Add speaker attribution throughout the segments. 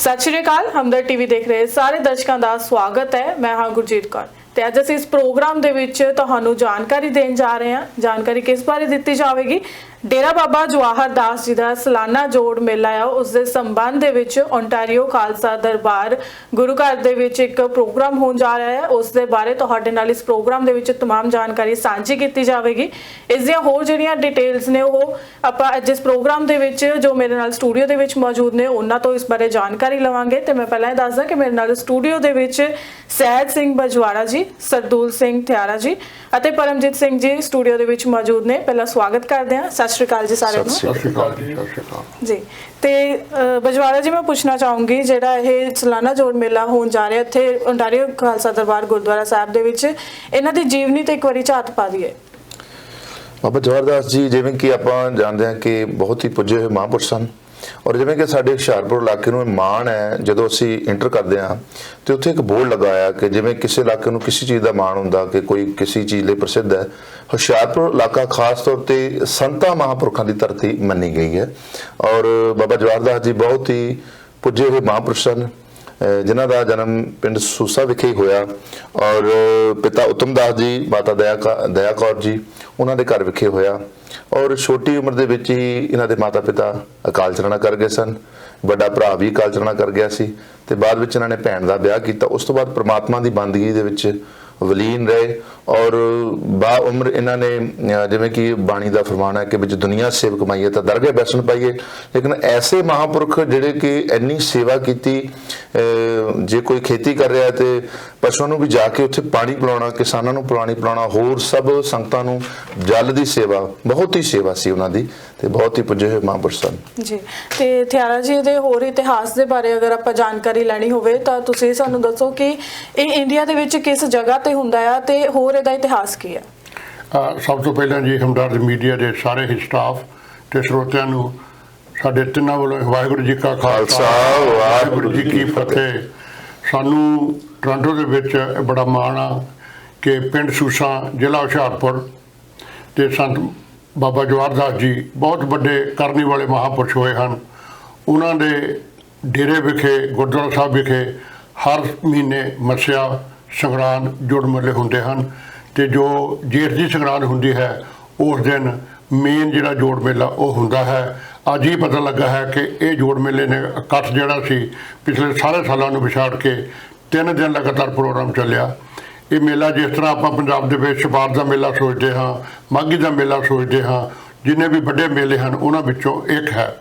Speaker 1: ਸਤਿ ਸ਼੍ਰੀ ਅਕਾਲ, ਹਮਦਰ ਟੀਵੀ ਦੇਖ ਰਹੇ ਸਾਰੇ ਦਰਸ਼ਕਾਂ ਦਾ ਸਵਾਗਤ ਹੈ। ਮੈਂ ਹਾਂ ਗੁਰਜੀਤ ਕੌਰ ਤੇ ਅੱਜ ਅਸੀਂ ਇਸ ਪ੍ਰੋਗਰਾਮ ਦੇ ਵਿੱਚ ਤੁਹਾਨੂੰ ਜਾਣਕਾਰੀ ਦੇਣ ਜਾ ਰਹੇ ਹਾਂ। ਜਾਣਕਾਰੀ ਕਿਸ ਬਾਰੇ ਦਿੱਤੀ ਜਾਵੇਗੀ? ਡੇਰਾ ਬਾਬਾ ਜਵਾਹਰ ਦਾਸ ਜੀ ਦਾ ਸਾਲਾਨਾ ਜੋੜ ਮੇਲਾ ਆ ਉਸ ਦੇ ਸੰਬੰਧ ਦੇ ਵਿੱਚ ਓਨਟਾਰੀਓ ਖਾਲਸਾ ਦਰਬਾਰ ਗੁਰੂ ਘਰ ਦੇ ਵਿੱਚ ਇੱਕ ਪ੍ਰੋਗਰਾਮ ਹੋਣ ਜਾ ਰਿਹਾ ਹੈ ਉਸ ਦੇ ਬਾਰੇ ਤੁਹਾਡੇ ਨਾਲ ਇਸ ਪ੍ਰੋਗਰਾਮ ਦੇ ਵਿੱਚ तमाम ਜਾਣਕਾਰੀ ਸਾਂਝੀ ਕੀਤੀ ਜਾਵੇਗੀ ਇਸ ਦੀਆਂ ਹੋਰ ਜਿਹੜੀਆਂ ਡਿਟੇਲਸ ਨੇ ਉਹ ਆਪਾਂ ਅੱਜ ਇਸ ਪ੍ਰੋਗਰਾਮ ਦੇ ਵਿੱਚ ਜੋ ਮੇਰੇ ਨਾਲ ਸਟੂਡੀਓ ਦੇ ਵਿੱਚ ਮੌਜੂਦ ਨੇ ਉਹਨਾਂ ਤੋਂ ਇਸ ਬਾਰੇ ਜਾਣਕਾਰੀ ਲਵਾਂਗੇ ਤੇ ਮੈਂ ਪਹਿਲਾਂ ਇਹ ਦੱਸਦਾ ਕਿ ਮੇਰੇ ਨਾਲ ਸਟੂਡੀਓ ਦੇ ਵਿੱਚ ਸਹਿਜ ਸਿੰਘ ਬਜਵਾੜਾ ਜੀ ਸਰਦੂਲ ਸਿੰਘ ਥਿਆਰਾ ਜੀ ਅਤੇ ਪਰਮਜੀਤ ਸਿੰਘ ਜੀ ਸਟੂਡੀਓ ਦੇ ਵਿੱਚ ਮੌਜੂਦ ਨੇ ਪਹਿਲਾਂ ਸਵਾਗਤ ਕਰਦੇ ਹਾਂ ਸਤਿ ਸ਼੍ਰੀ ਅਕਾਲ ਜੀ ਸਾਰਿਆਂ ਨੂੰ।
Speaker 2: ਸਤਿ ਸ਼੍ਰੀ ਅਕਾਲ ਜੀ ਸਤਿ ਸ਼੍ਰੀ ਅਕਾਲ।
Speaker 1: ਜੀ ਤੇ ਬਜਵਾੜਾ ਜੀ ਮੈਂ ਪੁੱਛਣਾ ਚਾਹੂੰਗੀ ਜਿਹੜਾ ਇਹ ਸਾਲਾਨਾ ਜੋੜ ਮੇਲਾ ਹੋਣ ਜਾ ਰਿਹਾ ਇੱਥੇ ਓਨਟਾਰੀਓ ਖਾਲਸਾ ਦਰਬਾਰ ਗੁਰਦੁਆਰਾ ਸਾਹਿਬ ਦੇ ਵਿੱਚ ਇਹਨਾਂ ਦੀ ਜੀਵਨੀ ਤੇ ਇੱਕ ਵਾਰੀ ਝਾਤ ਪਾ ਦਈਏ।
Speaker 2: ਬਾਬਾ ਜਵਾਹਰਦਾਸ ਜੀ ਜਿਵੇਂ ਕਿ ਆਪਾਂ ਜਾਣਦੇ ਹਾਂ ਕਿ ਬਹੁਤ ਹੀ ਪੁੱਜੇ ਹੋਏ ਮਹਾਂਪੁਰਸ਼ ਸਨ। ਔਰ ਜਿਵੇਂ ਕਿ ਸਾਡੇ ਹੁਸ਼ਿਆਰਪੁਰ ਇਲਾਕੇ ਨੂੰ ਇਹ ਮਾਣ ਹੈ, ਜਦੋਂ ਅਸੀਂ ਇੰਟਰ ਕਰਦੇ ਹਾਂ, ਤੇ ਉੱਥੇ ਇੱਕ ਬੋਰਡ ਲਗਾਇਆ ਕਿ ਜਿਵੇਂ ਕਿਸੇ ਇਲਾਕੇ ਨੂੰ ਕਿਸੇ ਚੀਜ਼ ਦਾ ਮਾਣ ਹੁੰਦਾ ਕਿ ਕੋਈ ਕਿਸੇ ਚੀਜ਼ ਲਈ ਪ੍ਰਸਿੱਧ ਹੈ। ਹੁਸ਼ਿਆਰਪੁਰ ਇਲਾਕਾ ਖਾਸ ਤੌਰ ਤੇ ਸੰਤਾਂ ਮਹਾਂਪੁਰਖਾਂ ਦੀ ਧਰਤੀ ਮੰਨੀ ਗਈ ਹੈ। ਔਰ ਬਾਬਾ ਜਵਾਹਰਦਾਸ ਜੀ ਬਹੁਤ ਹੀ ਪੁੱਜੇ ਹੋਏ ਮਹਾਂਪੁਰਸ਼ ਸਨ। ਜਿਨ੍ਹਾਂ ਦਾ ਜਨਮ ਪਿੰਡ ਸੂਸਾ ਵਿਖੇ ਹੀ ਹੋਇਆ ਔਰ ਪਿਤਾ ਉਤਮ ਦਾਸ ਜੀ, ਮਾਤਾ ਦਇਆ ਕਾ- ਦਇਆ ਕੌਰ ਜੀ, ਉਹਨਾਂ ਦੇ ਘਰ ਵਿਖੇ ਹੋਇਆ। ਔਰ ਛੋਟੀ ਉਮਰ ਦੇ ਵਿੱਚ ਹੀ ਇਹਨਾਂ ਦੇ ਮਾਤਾ ਪਿਤਾ ਅਕਾਲ ਚਲਾਣਾ ਕਰ ਗਏ ਸਨ। ਵੱਡਾ ਭਰਾ ਵੀ ਅਕਾਲ ਚਲਾਣਾ ਕਰ ਗਿਆ ਸੀ ਤੇ ਬਾਅਦ ਵਿੱਚ ਇਹਨਾਂ ਨੇ ਭੈਣ ਦਾ ਵਿਆਹ ਕੀਤਾ। ਉਸ ਤੋਂ ਬਾਅਦ ਪ੍ਰਮਾਤਮਾ ਦੀ ਬੰਦਗੀ ਦੇ ਵਿੱਚ ਵਲੀਨ ਰਹੇ ਔਰ ਬਾ ਉਮਰ ਇਹਨਾਂ ਨੇ ਜਿਵੇਂ ਕਿ ਬਾਣੀ ਦਾ ਫਰਮਾਨ ਹੈ ਕਿ ਵਿੱਚ ਦੁਨੀਆ ਸੇਵ ਕਮਾਈਏ ਤਾਂ ਦਰਗਾਹ ਬੈਸਣ ਪਾਈਏ ਲੇਕਿਨ ਐਸੇ ਮਹਾਪੁਰਖ ਜਿਹੜੇ ਕਿ ਇੰਨੀ ਸੇਵਾ ਕੀਤੀ ਜੇ ਕੋਈ ਖੇਤੀ ਕਰ ਰਿਹਾ ਤੇ ਪਸ਼ੂਆਂ ਨੂੰ ਵੀ ਜਾ ਕੇ ਉੱਥੇ ਪਾਣੀ ਪਿਲਾਉਣਾ, ਕਿਸਾਨਾਂ ਨੂੰ ਪਾਣੀ ਪਿਲਾਉਣਾ, ਹੋਰ ਸਭ ਸੰਗਤਾਂ ਨੂੰ ਜਲ ਦੀ ਸੇਵਾ, ਬਹੁਤ ਹੀ ਸੇਵਾ ਸੀ ਉਹਨਾਂ ਦੀ ਤੇ ਬਹੁਤ ਹੀ ਪੁੱਜੇ ਹੋਏ ਮਹਾਂਪੁਰਸ਼ ਸਨ।
Speaker 1: ਜੀ, ਤੇ ਥਿਆਰਾ ਜੀ ਦੇ ਹੋਰ ਇਤਿਹਾਸ ਦੇ ਬਾਰੇ ਅਗਰ ਆਪਾਂ ਜਾਣਕਾਰੀ ਲੈਣੀ ਹੋਵੇ ਤਾਂ ਤੁਸੀਂ ਸਾਨੂੰ ਦੱਸੋ ਕਿ ਇਹ ਇੰਡੀਆ ਦੇ ਵਿੱਚ ਕਿਸ ਜਗ੍ਹਾ ਤੇ ਹੁੰਦਾ ਆ ਤੇ ਹੋਰ ਇਹਦਾ ਇਤਿਹਾਸ ਕੀ ਹੈ
Speaker 3: ਅ, ਸਭ ਤੋਂ ਪਹਿਲਾਂ ਜੀ ਹਮਦਰਦ ਮੀਡੀਆ ਦੇ ਸਾਰੇ ਹੀ ਸਟਾਫ ਤੇ ਸਰੋਤਿਆਂ ਨੂੰ ਸਾਡੇ ਤਿੰਨਾਂ ਵੱਲੋਂ ਵਾਹਿਗੁਰੂ ਜੀ ਕਾ ਖਾਲਸਾ ਵਾਹਿਗੁਰੂ ਜੀ ਕੀ ਫਤਿਹ। ਸਾਨੂੰ ਟੋਰਾਂਟੋ ਦੇ ਵਿੱਚ ਬੜਾ ਮਾਣ ਆ ਕਿ ਪਿੰਡ ਸੂਸਾ ਜ਼ਿਲ੍ਹਾ ਹੁਸ਼ਿਆਰਪੁਰ ਤੇ ਸੰਤ ਬਾਬਾ ਜਵਾਹਰਦਾਸ ਜੀ ਬਹੁਤ ਵੱਡੇ ਕਰਨੀ ਵਾਲੇ ਮਹਾਪੁਰਸ਼ ਹੋਏ ਹਨ। ਉਹਨਾਂ ਦੇ ਡੇਰੇ ਵਿਖੇ ਗੁਰਦੁਆਰਾ ਸਾਹਿਬ ਵਿਖੇ ਹਰ ਮਹੀਨੇ ਮੱਸਿਆ ਸੰਗਰਾਂਦ ਜੁੜ ਮੇਲੇ ਹੁੰਦੇ ਹਨ ਤੇ ਜੋ ਜੇਠ ਦੀ ਸੰਗਰਾਂਦ ਹੁੰਦੀ ਹੈ, ਉਸ ਦਿਨ ਮੇਨ ਜਿਹੜਾ ਜੋੜ ਮੇਲਾ ਉਹ ਹੁੰਦਾ ਹੈ। ਅੱਜ ਹੀ ਪਤਾ ਲੱਗਾ ਹੈ ਕਿ ਇਹ ਜੋੜ ਮੇਲੇ ਨੇ ਇਕੱਠ ਜਿਹੜਾ ਸੀ, ਪਿਛਲੇ ਸਾਰੇ ਸਾਲਾਂ ਨੂੰ ਵਿਛਾੜ ਕੇ ਤਿੰਨ ਦਿਨ ਲਗਾਤਾਰ ਪ੍ਰੋਗਰਾਮ ਚੱਲਿਆ। ਇਹ ਮੇਲਾ ਜਿਸ ਤਰ੍ਹਾਂ ਆਪਾਂ ਪੰਜਾਬ ਦੇ ਵਿੱਚ ਛਪਾਰ ਦਾ ਮੇਲਾ ਸੋਚਦੇ ਹਾਂ, ਮਾਘੀ ਦਾ ਮੇਲਾ ਸੋਚਦੇ ਹਾਂ, ਜਿੰਨੇ ਵੀ ਵੱਡੇ ਮੇਲੇ ਹਨ, ਉਹਨਾਂ ਵਿੱਚੋਂ ਇੱਕ ਹੈ।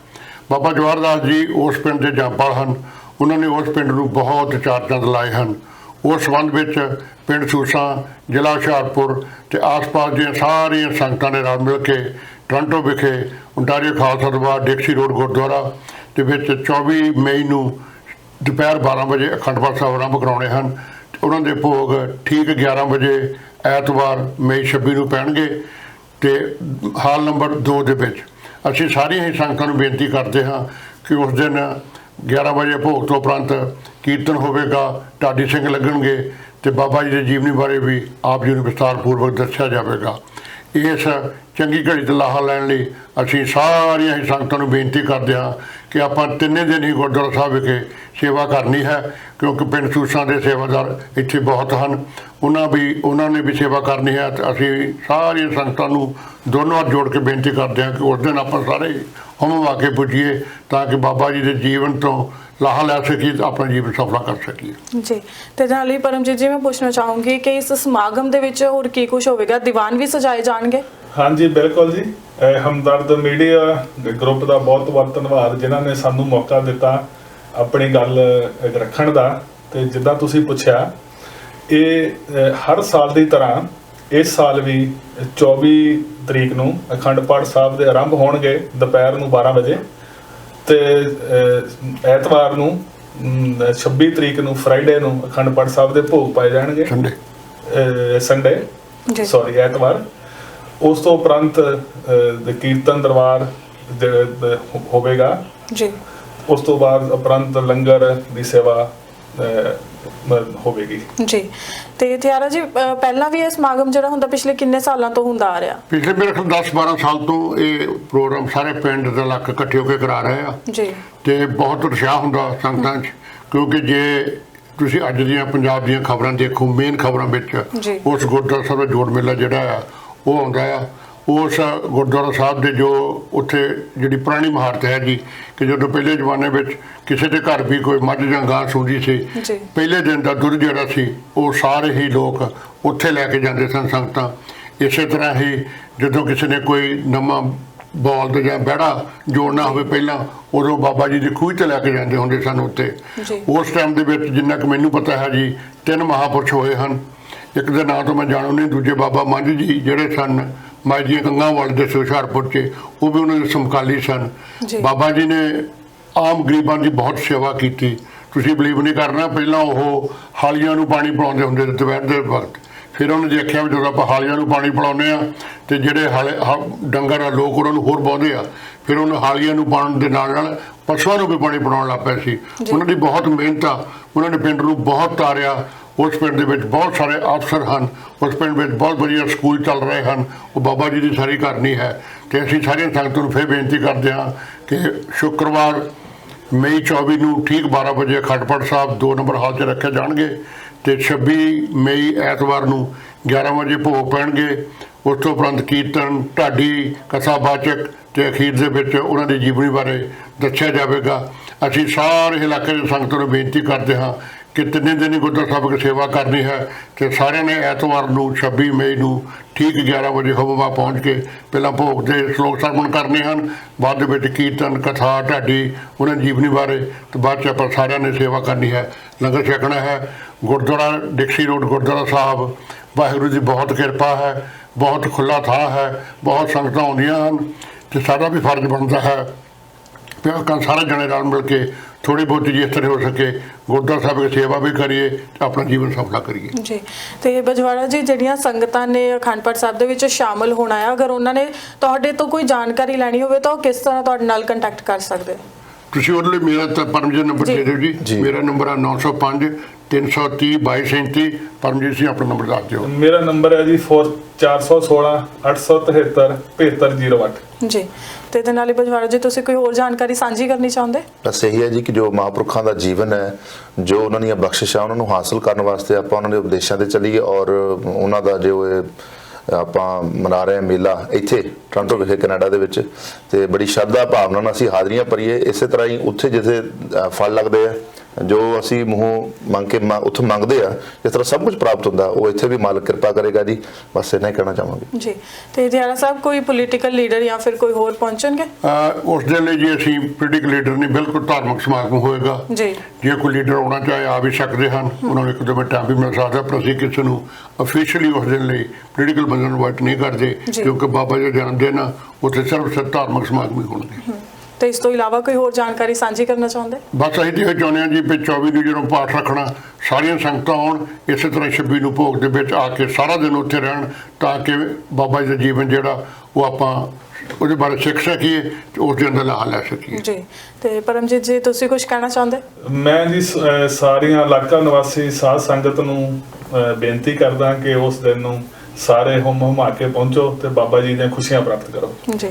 Speaker 3: ਬਾਬਾ ਜਵਾਹਰਦਾਸ ਜੀ ਉਸ ਪਿੰਡ ਦੇ ਜਾਂਪਾਲ ਹਨ। ਉਹਨਾਂ ਨੇ ਉਸ ਪਿੰਡ ਨੂੰ ਬਹੁਤ ਚਾਰ ਚੰਦ ਲਾਏ ਹਨ। ਉਸ ਸੰਬੰਧ ਵਿੱਚ ਪਿੰਡ ਸੂਸਾ ਜ਼ਿਲ੍ਹਾ ਹੁਸ਼ਿਆਰਪੁਰ ਤੇ ਆਸ-ਪਾਸ ਦੀਆਂ ਸਾਰੀਆਂ ਸੰਗਤਾਂ ਨੇ ਰਲ ਮਿਲ ਕੇ ਟੋਰਾਂਟੋ ਵਿਖੇ Ontario Khalsa Darbar Dixie road Gurdwara ਦੇ ਵਿੱਚ 24 ਮਈ ਨੂੰ ਦੁਪਹਿਰ 12 ਵਜੇ ਅਖੰਡ ਪਾਠ ਸਾਹਿਬ ਆਰੰਭ ਕਰਾਉਣੇ ਹਨ ਤੇ ਉਹਨਾਂ ਦੇ ਭੋਗ ਠੀਕ 11 ਵਜੇ ਐਤਵਾਰ ਮਈ 26 ਨੂੰ ਪੈਣਗੇ ਤੇ ਹਾਲ ਨੰਬਰ 2 ਦੇ ਵਿੱਚ। ਅਸੀਂ ਸਾਰੀਆਂ ਹੀ ਸੰਗਤਾਂ ਨੂੰ ਬੇਨਤੀ ਕਰਦੇ ਹਾਂ ਕਿ ਉਸ ਦਿਨ 11 ਵਜੇ ਭੋਗ ਤੋਂ ਉਪਰੰਤ ਕੀਰਤਨ ਹੋਵੇਗਾ, ਢਾਡੀ ਸਿੰਘ ਲੱਗਣਗੇ ਤੇ ਬਾਬਾ ਜੀ ਦੀ ਜੀਵਨੀ ਬਾਰੇ ਵੀ ਆਪ ਜੀ ਨੂੰ ਵਿਸਤਾਰ ਪੂਰਵਕ ਦੱਸਿਆ ਜਾਵੇਗਾ। ਇਸ ਚੰਗੀ ਘੜੀ ਦਾ ਲਾਹਾ ਲੈਣ ਲਈ ਅਸੀਂ ਸਾਰੀਆਂ ਹੀ ਸੰਗਤਾਂ ਨੂੰ ਬੇਨਤੀ ਕਰਦੇ ਹਾਂ ਕਿ ਆਪਾਂ ਤਿੰਨੇ ਦਿਨ ਹੀ ਗੁਰਦੁਆਰਾ ਸਾਹਿਬ ਵਿਖੇ ਸੇਵਾ ਕਰਨੀ ਹੈ, ਕਿਉਂਕਿ ਪਿੰਡ ਸੂਸਾਂ ਦੇ ਸੇਵਾਦਾਰ ਇੱਥੇ ਬਹੁਤ ਹਨ। ਉਹਨਾਂ ਵੀ, ਉਹਨਾਂ ਨੇ ਵੀ ਸੇਵਾ ਕਰਨੀ ਹੈ ਤੇ ਅਸੀਂ ਸਾਰੀਆਂ ਸੰਗਤਾਂ ਨੂੰ ਦੋਨੋਂ ਹੱਥ ਜੋੜ ਕੇ ਬੇਨਤੀ ਕਰਦੇ ਹਾਂ ਕਿ ਉਸ ਦਿਨ ਆਪਾਂ ਸਾਰੇ ਹਮ ਆ ਕੇ ਪੁੱਜੀਏ ਤਾਂ ਕਿ ਬਾਬਾ ਜੀ ਦੇ ਜੀਵਨ ਤੋਂ ਲਾਹਾ ਲੈ ਸਕੀਏ ਤੇ ਆਪਣਾ ਜੀਵਨ ਸਫਲਾ ਕਰ ਸਕੀਏ।
Speaker 1: ਜੀ, ਤੇ ਨਾਲ ਹੀ ਪਰਮਜੀਤ ਜੀ, ਮੈਂ ਪੁੱਛਣਾ ਚਾਹੂੰਗੀ ਕਿ ਇਸ ਸਮਾਗਮ ਦੇ ਵਿੱਚ ਹੋਰ ਕੀ ਕੁਝ ਹੋਵੇਗਾ? ਦੀਵਾਨ ਵੀ ਸਜਾਏ ਜਾਣਗੇ?
Speaker 4: ਹਾਂਜੀ ਬਿਲਕੁਲ ਜੀ। ਇਹ ਹਮਦਰਦ ਮੀਡੀਆ ਗਰੁੱਪ ਦਾ ਬਹੁਤ ਬਹੁਤ ਧੰਨਵਾਦ ਜਿਨ੍ਹਾਂ ਨੇ ਸਾਨੂੰ ਮੌਕਾ ਦਿੱਤਾ ਆਪਣੀ ਗੱਲ ਰੱਖਣ ਦਾ। ਤੇ ਜਿੱਦਾਂ ਤੁਸੀਂ ਪੁੱਛਿਆ ਇਹ ਹਰ ਸਾਲ ਦੀ ਤਰ੍ਹਾਂ ਇਸ ਸਾਲ ਵੀ 24 ਤਰੀਕ ਨੂੰ ਅਖੰਡ ਪਾਠ ਸਾਹਿਬ ਦੇ ਆਰੰਭ ਹੋਣਗੇ ਦੁਪਹਿਰ ਨੂੰ 12 ਵਜੇ। ਤੇ ਐਤਵਾਰ ਨੂੰ ਅਮ, 26 ਤਰੀਕ ਨੂੰ ਫਰਾਈਡੇ ਨੂੰ ਅਖੰਡ ਪਾਠ ਸਾਹਿਬ ਦੇ ਭੋਗ ਪਾਏ ਜਾਣਗੇ।
Speaker 3: ਸੰਡੇ।
Speaker 4: ਸੰਡੇ। ਸੌਰੀ ਐਤਵਾਰ। ਉਸ ਤੋਂ ਉਪਰੰਤ ਦੇ ਕੀਰਤਨ ਦਰਬਾਰ ਹੋਵੇਗਾ।
Speaker 1: ਜੀ।
Speaker 4: ਉਸ ਤੋਂ ਬਾਅਦ ਉਪਰੰਤ ਲੰਗਰ ਦੀ ਸੇਵਾ ਹੋਵੇਗੀ।
Speaker 1: ਜੀ। ਤੇ ਥਿਆਰਾ ਜੀ ਪਹਿਲਾਂ ਵੀ ਇਹ ਸਮਾਗਮ ਜਿਹੜਾ ਹੁੰਦਾ ਪਿਛਲੇ ਕਿੰਨੇ ਸਾਲਾਂ ਤੋਂ ਹੁੰਦਾ ਆ ਰਿਹਾ?
Speaker 3: ਪਿਛਲੇ ਮੇਰੇ ਖਿਆਲ 10 12 ਸਾਲ ਤੋਂ ਇਹ ਪ੍ਰੋਗਰਾਮ ਸਾਰੇ ਪਿੰਡ ਦੇ ਇਲਾਕੇ ਇਕੱਠੇ ਹੋ ਕੇ ਕਰਾ ਰਹੇ ਆ।
Speaker 1: ਜੀ।
Speaker 3: ਤੇ ਬਹੁਤ ਉਤਸ਼ਾਹ ਹੁੰਦਾ ਸੰਗਤਾਂ 'ਚ ਕਿਉਂਕਿ ਜੇ ਤੁਸੀਂ ਅੱਜ ਦੀਆਂ ਪੰਜਾਬ ਦੀਆਂ ਖਬਰਾਂ ਦੇਖੋ ਮੇਨ ਖਬਰਾਂ ਵਿੱਚ। ਉਸ ਗੁਰਦੁਆਰਾ ਸਾਹਿਬ ਦਾ ਜੋੜ ਮੇਲਾ ਜਿਹੜਾ ਆ ਉਹ ਆਉਂਦਾ ਆ ਉਸ ਗੁਰਦੁਆਰਾ ਸਾਹਿਬ ਦੇ ਜੋ ਉੱਥੇ ਜਿਹੜੀ ਪੁਰਾਣੀ ਮਹਾਰਤ ਹੈ ਜੀ ਕਿ ਜਦੋਂ ਪਹਿਲੇ ਜ਼ਮਾਨੇ ਵਿੱਚ ਕਿਸੇ ਦੇ ਘਰ ਵੀ ਕੋਈ ਮੱਝ ਜਾਂ ਗਾਂ ਸੁੰਦੀ ਸੀ। ਪਹਿਲੇ ਦਿਨ ਦਾ ਦੁੱਧ ਜਿਹੜਾ ਸੀ ਉਹ ਸਾਰੇ ਹੀ ਲੋਕ ਉੱਥੇ ਲੈ ਕੇ ਜਾਂਦੇ ਸਨ ਸੰਗਤਾਂ ਇਸੇ ਤਰ੍ਹਾਂ ਹੀ ਜਦੋਂ ਕਿਸੇ ਨੇ ਕੋਈ ਨਵਾਂ ਬੋਲਦ ਜਾਂ ਬਹਿੜਾ ਜੋੜਨਾ ਹੋਵੇ ਪਹਿਲਾਂ ਉਦੋਂ ਬਾਬਾ ਜੀ ਦੀ ਖੂਹ ਤੇ ਲੈ ਕੇ ਜਾਂਦੇ ਹੁੰਦੇ ਸਨ ਉੱਤੇ
Speaker 1: ਜੀ।
Speaker 3: ਉਸ ਟਾਈਮ ਦੇ ਵਿੱਚ ਜਿੰਨਾ ਕਿ ਮੈਨੂੰ ਪਤਾ ਹੈ ਜੀ ਤਿੰਨ ਮਹਾਪੁਰਸ਼ ਹੋਏ ਹਨ ਇੱਕ ਦੇ ਨਾਂ ਤੋਂ ਮੈਂ ਜਾਣੂ ਨਹੀਂ ਦੂਜੇ ਬਾਬਾ ਮੰਝ ਜੀ ਜਿਹੜੇ ਸਨ ਮਾਈ ਦੀਆਂ ਗੰਗਾ ਵਾਲੇ ਦੇ ਸੀ ਹੁਸ਼ਿਆਰਪੁਰ 'ਚ ਉਹ ਵੀ ਉਹਨਾਂ ਦੇ ਸਮਕਾਲੀ ਸਨ। ਬਾਬਾ ਜੀ ਨੇ ਆਮ ਗਰੀਬਾਂ ਦੀ ਬਹੁਤ ਸੇਵਾ ਕੀਤੀ। ਤੁਸੀਂ ਬਲੀਵ ਨਹੀਂ ਕਰਨਾ ਪਹਿਲਾਂ ਉਹ ਹਾਲੀਆਂ ਨੂੰ ਪਾਣੀ ਪਿਲਾਉਂਦੇ ਹੁੰਦੇ ਸੀ ਦੁਪਹਿਰ ਦੇ ਵਕਤ। ਫਿਰ ਉਹਨੇ ਦੇਖਿਆ ਵੀ ਜਦੋਂ ਆਪਾਂ ਹਾਲੀਆਂ ਨੂੰ ਪਾਣੀ ਪਿਲਾਉਂਦੇ ਆ ਤੇ ਜਿਹੜੇ ਹਾਲੇ ਡੰਗਰ ਆ ਲੋਕ ਉਹਨਾਂ ਨੂੰ ਹੋਰ ਬਹੁੰਦੇ ਆ। ਫਿਰ ਉਹਨੇ ਹਾਲੀਆਂ ਨੂੰ ਪਾਉਣ ਦੇ ਨਾਲ ਨਾਲ ਪਸ਼ੂਆਂ ਨੂੰ ਵੀ ਪਾਣੀ ਪਿਲਾਉਣ ਲੱਗ ਪਏ ਸੀ। ਉਹਨਾਂ ਦੀ ਬਹੁਤ ਮਿਹਨਤ ਆ। ਉਹਨਾਂ ਨੇ ਪਿੰਡ ਨੂੰ ਬਹੁਤ ਤਾਰਿਆ। ਉਸ ਪਿੰਡ ਦੇ ਵਿੱਚ ਬਹੁਤ ਸਾਰੇ ਅਫਸਰ ਹਨ, ਉਸ ਪਿੰਡ ਵਿੱਚ ਬਹੁਤ ਵਧੀਆ ਸਕੂਲ ਚੱਲ ਰਹੇ ਹਨ, ਉਹ ਬਾਬਾ ਜੀ ਦੀ ਸਾਰੀ ਕਰਨੀ ਹੈ। ਤੇ ਅਸੀਂ ਸਾਰੀਆਂ ਸੰਗਤਾਂ ਨੂੰ ਫਿਰ ਬੇਨਤੀ ਕਰਦੇ ਹਾਂ ਕਿ ਸ਼ੁੱਕਰਵਾਰ, ਮਈ 24 ਨੂੰ ਠੀਕ 12 ਵਜੇ ਖਟਪੜ ਸਾਹਿਬ 2 ਨੰਬਰ ਹਾਲ 'ਚ ਰੱਖੇ ਜਾਣਗੇ ਤੇ 26 ਮਈ ਐਤਵਾਰ ਨੂੰ 11 ਵਜੇ ਭੋਗ ਪੈਣਗੇ। ਉਸ ਤੋਂ ਉਪਰੰਤ ਕੀਰਤਨ, ਢਾਡੀ ਕਥਾਵਾਚਕ ਤੇ ਅਖੀਰ ਦੇ ਵਿੱਚ ਉਹਨਾਂ ਦੀ ਜੀਵਨੀ ਬਾਰੇ ਦੱਸਿਆ ਜਾਵੇਗਾ। ਅਸੀਂ ਸਾਰੇ ਇਲਾਕੇ ਦੇ ਸੰਗਤਾਂ ਨੂੰ ਬੇਨਤੀ ਕਰਦੇ ਹਾਂ ਕਿ ਤਿੰਨੇ ਦਿਨ ਹੀ ਗੁਰਦੁਆਰਾ ਸਾਹਿਬ ਦੀ ਸੇਵਾ ਕਰਨੀ ਹੈ, ਤੇ ਸਾਰਿਆਂ ਨੇ ਐਤਵਾਰ ਨੂੰ 26 ਮਈ ਨੂੰ ਠੀਕ 11 ਵਜੇ ਹਵਵਾ ਪਹੁੰਚ ਕੇ ਪਹਿਲਾਂ ਭੋਗ ਦੇ ਸ਼ਲੋਕ ਸਰਵਣ ਕਰਨੇ ਹਨ। ਬਾਅਦ ਦੇ ਵਿੱਚ ਕੀਰਤਨ, ਕਥਾ, ਢਾਡੀ, ਉਹਨਾਂ ਦੀ ਜੀਵਨੀ ਬਾਰੇ, ਤੇ ਬਾਅਦ ਚ ਆਪਾਂ ਸਾਰਿਆਂ ਨੇ ਸੇਵਾ ਕਰਨੀ ਹੈ। ਲੰਗਰ ਛਕਣਾ ਹੈ। ਗੁਰਦੁਆਰਾ ਡਿਕਸੀ ਰੋਡ, ਗੁਰਦੁਆਰਾ ਸਾਹਿਬ, ਵਾਹਿਗੁਰੂ ਦੀ ਬਹੁਤ ਕਿਰਪਾ ਹੈ, ਬਹੁਤ ਖੁੱਲਾ ਥਾਂ ਹੈ, ਬਹੁਤ ਸੰਗਤਾਂ ਆਉਂਦੀਆਂ ਹਨ, ਤੇ ਸਾਡਾ ਵੀ ਫਰਜ਼ ਬਣਦਾ ਹੈ। ਵੀ ਆਪਾਂ ਸਾਰੇ ਜਣੇ ਰਲ ਮਿਲ ਕੇ ਥੋੜੀ ਬਹੁਤੀ ਜਿਸ ਤਰ੍ਹਾਂ ਹੋ ਸਕੇ ਗੁਰਦੁਆਰਾ ਸਾਹਿਬ ਦੀ ਸੇਵਾ ਵੀ ਕਰੀਏ ਤੇ ਆਪਣਾ ਜੀਵਨ ਸਫਲਾ ਕਰੀਏ।
Speaker 1: ਜੀ, ਤੇ ਬਜਵਾੜਾ ਜੀ ਜਿਹੜੀਆਂ ਸੰਗਤਾਂ ਨੇ ਅਖੰਡ ਪਾਠ ਸਾਹਿਬ ਦੇ ਵਿੱਚ ਸ਼ਾਮਲ ਹੋਣਾ ਹੈ ਅਗਰ ਉਹਨਾਂ ਨੇ ਤੁਹਾਡੇ ਤੋਂ ਕੋਈ ਜਾਣਕਾਰੀ ਲੈਣੀ ਹੋਵੇ ਤਾਂ ਉਹ ਕਿਸ ਤਰ੍ਹਾਂ ਤੁਹਾਡੇ ਨਾਲ ਕੰਟੈਕਟ ਕਰ ਸਕਦੇ?
Speaker 3: ਤੁਸੀਂ ਉਹਦੇ ਲਈ ਮੇਰਾ ਤਾਂ ਪਰਮਜੀਤ ਨੰਬਰ
Speaker 1: ਜੀ।
Speaker 3: ਦੇ ਦਿਓ ਜੀ। ਮੇਰਾ ਨੰਬਰ ਆ 905 330 2237 ਪਰਮਜੀਤ ਸਿੰਘ ਆਪਣਾ ਨੰਬਰ ਦੱਸ ਦਿਓ।
Speaker 4: ਮੇਰਾ ਨੰਬਰ ਹੈ ਜੀ 416 873 7508
Speaker 1: ਜੀ। ਤੇ ਇਹਦੇ ਨਾਲ ਹੀ ਬਜਵਾੜਾ ਜੀ ਤੁਸੀਂ ਕੋਈ ਹੋਰ ਜਾਣਕਾਰੀ ਸਾਂਝੀ ਕਰਨੀ ਚਾਹੁੰਦੇ?
Speaker 2: ਬਸ ਇਹੀ ਹੈ ਜੀ ਕਿ ਜੋ ਮਹਾਂਪੁਰਖਾਂ ਦਾ ਜੀਵਨ ਹੈ ਜੋ ਉਹਨਾਂ ਦੀਆਂ ਬਖਸ਼ਿਸ਼ਾਂ ਉਹਨਾਂ ਨੂੰ ਹਾਸਲ ਕਰਨ ਵਾਸਤੇ ਆਪਾਂ ਉਹਨਾਂ ਦੇ ਉਪਦੇਸ਼ਾਂ ਤੇ ਚੱਲੀਏ ਔਰ ਉਹਨਾਂ ਦਾ ਜੋ ਇਹ ਆਪਾਂ ਮਨਾ ਰਹੇ ਹਾਂ ਮੇਲਾ ਇੱਥੇ ਟੋਰਾਂਟੋ ਵਿਖੇ ਕੈਨੇਡਾ ਦੇ ਵਿੱਚ ਤੇ ਬੜੀ ਸ਼ਰਧਾ ਭਾਵਨਾ ਨਾਲ ਅਸੀਂ ਹਾਜ਼ਰੀਆਂ ਭਰੀਏ। ਇਸੇ ਤਰ੍ਹਾਂ ਹੀ ਉੱਥੇ ਜਿੱਥੇ ਫਲ ਲੱਗਦੇ ਆ ਜੋ ਅਸੀਂ ਮੂੰਹੋਂ ਮੰਗ ਕੇ ਮ- ਉੱਥੋਂ ਮੰਗਦੇ ਆ ਜਿਸ ਤਰ੍ਹਾਂ ਸਭ ਕੁਝ ਪ੍ਰਾਪਤ ਹੁੰਦਾ ਉਹ ਇੱਥੇ ਵੀ ਮਾਲਕ ਕਿਰਪਾ ਕਰੇਗਾ ਜੀ। ਬਸ ਇੰਨਾ ਹੀ ਕਹਿਣਾ ਚਾਹਾਂਗੇ।
Speaker 1: ਜੀ। ਤੇ ਦਿਆਰਾ ਸਾਹਿਬ ਕੋਈ ਪੋਲੀਟੀਕਲ ਲੀਡਰ ਜਾਂ ਫਿਰ ਕੋਈ ਹੋਰ ਪਹੁੰਚਣਗੇ?
Speaker 3: ਉਸ ਦੇ ਲਈ ਜੀ ਅਸੀਂ ਪੋਲੀਟੀਕਲ ਲੀਡਰ ਨਹੀਂ ਬਿਲਕੁਲ ਧਾਰਮਿਕ ਸਮਾਗਮ ਹੋਏਗਾ।
Speaker 1: ਜੀ।
Speaker 3: ਜੇ ਕੋਈ ਲੀਡਰ ਆਉਣਾ ਚਾਹੇ ਆ ਵੀ ਸਕਦੇ ਹਨ। ਉਹਨਾਂ ਨੂੰ ਇੱਕ ਦੋ ਮਿੰਟ ਟਾਈਮ ਵੀ ਮਿਲ ਸਕਦਾ ਪਰ ਅਸੀਂ ਕਿਸੇ ਨੂੰ ਅਫੀਸ਼ੀਅਲੀ ਉਸ ਦਿਨ ਲਈ ਪੋਲੀਟੀਕਲ ਬੰਦੇ ਨੂੰ ਇਨਵਾਈਟ ਨਹੀਂ ਕਰਦੇ। ਕਿਉਂਕਿ ਬਾਬਾ ਜੀ ਦਾ ਜਨਮ ਦਿਨ ਉੱਥੇ ਸਿਰਫ ਧਾਰਮਿਕ ਸਮਾਗਮ ਹੀ ਹੋਣਗੇ।
Speaker 1: ਤੇ ਇਸ ਤੋਂ ਇਲਾਵਾ ਕੋਈ ਹੋਰ ਜਾਣਕਾਰੀ ਸਾਂਝੀ ਕਰਨਾ ਚਾਹੁੰਦੇ?
Speaker 3: ਬਸ ਅਸੀਂ ਤੇ ਇਹ ਚਾਹੁੰਦੇ ਹਾਂ ਜੀ ਵੀ 24 ਨੂੰ ਜਦੋਂ ਪਾਠ ਰੱਖਣਾ ਸਾਰੀਆਂ ਸੰਗਤਾਂ ਆਉਣ ਇਸੇ ਤਰ੍ਹਾਂ 26 ਨੂੰ ਭੋਗ ਦੇ ਵਿੱਚ ਆ ਕੇ ਸਾਰਾ ਦਿਨ ਉੱਥੇ ਰਹਿਣ ਤਾਂ ਕਿ ਬਾਬਾ ਜੀ ਦਾ ਜੀਵਨ ਜਿਹੜਾ ਉਹ ਆਪਾਂ ਉਹਦੇ ਬਾਰੇ ਸਿੱਖ ਸਕੀਏ ਤੇ ਉਸ ਦੇ ਅੰਦਰ ਲਾਹਾ ਲੈ ਸਕੀਏ।
Speaker 1: ਜੀ ਤੇ ਪਰਮਜੀਤ ਜੀ ਤੁਸੀਂ ਕੁਝ ਕਹਿਣਾ ਚਾਹੁੰਦੇ?
Speaker 4: ਮੈਂ ਜੀ ਸਾਰੀਆਂ ਇਲਾਕਾ ਨਿਵਾਸੀ ਸਾਧ ਸੰਗਤ ਨੂੰ ਬੇਨਤੀ ਕਰਦਾ ਕਿ ਉਸ ਦਿਨ ਨੂੰ ਸਾਰੇ ਹੁਮ ਹੁਮਾ ਕੇ ਪਹੁੰਚੋ ਤੇ ਬਾਬਾ ਜੀ ਦੀਆਂ ਖੁਸ਼ੀਆਂ ਪ੍ਰਾਪਤ ਕਰੋ
Speaker 1: ਜੀ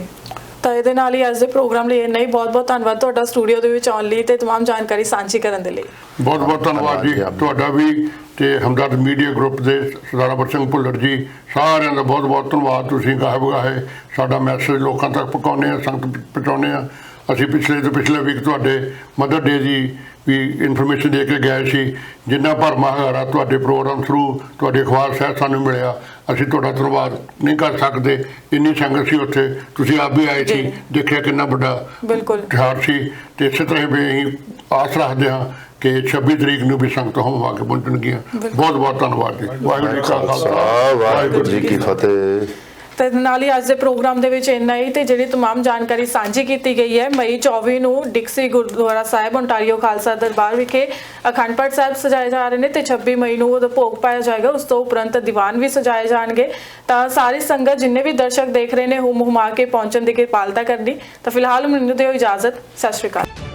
Speaker 1: ਤਾਂ ਇਹਦੇ ਨਾਲ ਹੀ ਅੱਜ ਦੇ ਪ੍ਰੋਗਰਾਮ ਲਈ ਇੰਨਾ ਹੀ ਬਹੁਤ ਬਹੁਤ ਧੰਨਵਾਦ ਤੁਹਾਡਾ ਸਟੂਡੀਓ ਦੇ ਵਿੱਚ ਆਉਣ ਲਈ ਤੇ तमाम ਜਾਣਕਾਰੀ ਸਾਂਝੀ ਕਰਨ ਦੇ ਲਈ
Speaker 3: ਬਹੁਤ ਬਹੁਤ ਧੰਨਵਾਦ ਜੀ
Speaker 2: ਧੰਨਵਾਦ ਜੀ ਆਪ ਦਾ।
Speaker 3: ਤੁਹਾਡਾ ਵੀ ਤੇ ਹਮਦਰਦ ਮੀਡੀਆ ਗਰੁੱਪ ਦੇ ਸਰਦਾਰ ਅਮਰ ਸਿੰਘ ਭੁੱਲਰ ਜੀ ਸਾਰਿਆਂ ਦਾ ਬਹੁਤ ਬਹੁਤ ਧੰਨਵਾਦ ਤੁਸੀਂ ਗਾਹੇ ਬਗਾਹੇ ਸਾਡਾ ਮੈਸੇਜ ਲੋਕਾਂ ਤੱਕ ਪਹੁੰਚਾਉਂਦੇ ਆ ਸੰਗਤ ਪਹੁੰਚਾਉਂਦੇ ਆ ਅਸੀਂ ਪਿਛਲੇ ਤੋਂ ਪਿਛਲੇ ਵੀਕ ਤੁਹਾਡੇ ਮਦਰ ਡੇ ਦੀ ਵੀ ਇਨਫੋਰਮੇਸ਼ਨ ਦੇ ਕੇ ਗਏ ਸੀ ਜਿੰਨਾ ਭਰਮਾ ਹਜ਼ਾਰਾ ਤੁਹਾਡੇ ਪ੍ਰੋਗਰਾਮ ਥਰੂ ਤੁਹਾਡੇ ਅਖਬਾਰ ਸਾਹਿਬ ਸਾਨੂੰ ਮਿਲਿਆ ਅਸੀਂ ਤੁਹਾਡਾ ਧੰਨਵਾਦ ਨਹੀਂ ਕਰ ਸਕਦੇ ਇੰਨੀ ਸੰਗਤ ਸੀ ਉੱਥੇ ਤੁਸੀਂ ਆਪ ਵੀ ਆਏ ਸੀ। ਦੇਖਿਆ ਕਿੰਨਾ ਵੱਡਾ
Speaker 1: ਬਿਲਕੁਲ।
Speaker 3: ਤਿਉਹਾਰ ਸੀ ਤੇ ਇਸੇ ਤਰ੍ਹਾਂ ਹੀ ਵੀ ਅਸੀਂ ਆਸ ਰੱਖਦੇ ਹਾਂ ਕਿ 26 ਤਰੀਕ ਨੂੰ ਵੀ ਸੰਗਤ ਹੋਵਾ ਕੇ ਪਹੁੰਚਣਗੀਆਂ। ਬਹੁਤ ਬਹੁਤ ਧੰਨਵਾਦ ਜੀ। ਵਾਹਿਗੁਰੂ ਜੀ ਕਾ
Speaker 2: ਖਾਲਸਾ। ਵਾਹਿਗੁਰੂ ਜੀ ਕੀ ਫਤਿਹ।
Speaker 1: ਤੇ ਨਾਲ ਹੀ ਅੱਜ ਦੇ ਪ੍ਰੋਗਰਾਮ ਦੇ ਵਿੱਚ ਇੰਨਾ ਹੀ ਤੇ ਜਿਹੜੀ तमाम ਜਾਣਕਾਰੀ ਸਾਂਝੀ ਕੀਤੀ ਗਈ ਹੈ ਮਈ 24 ਨੂੰ ਡਿਕਸੀ ਗੁਰਦੁਆਰਾ ਸਾਹਿਬ ਓਨਟਾਰੀਓ ਖਾਲਸਾ ਦਰਬਾਰ ਵਿਖੇ ਅਖੰਡ ਪਾਠ ਸਾਹਿਬ ਸਜਾਏ ਜਾ ਰਹੇ ਨੇ ਤੇ 26 ਮਈ ਨੂੰ ਉਹਦਾ ਭੋਗ ਪਾਇਆ ਜਾਏਗਾ ਉਸ ਤੋਂ ਉਪਰੰਤ ਦੀਵਾਨ ਵੀ ਸਜਾਏ ਜਾਣਗੇ ਤਾਂ ਸਾਰੀ ਸੰਗਤ ਜਿੰਨੇ ਵੀ ਦਰਸ਼ਕ ਦੇਖ ਰਹੇ ਨੇ ਹੁਮ ਹੁਮਾ ਕੇ ਪਹੁੰਚਣ ਦੀ ਕਿਰਪਾਲਤਾ ਕਰਨੀ ਤਾਂ ਫਿਲਹਾਲ ਮੈਨੂੰ ਦਿਓ ਇਜਾਜ਼ਤ ਸਤਿ ਸ਼੍ਰੀ ਅਕਾਲ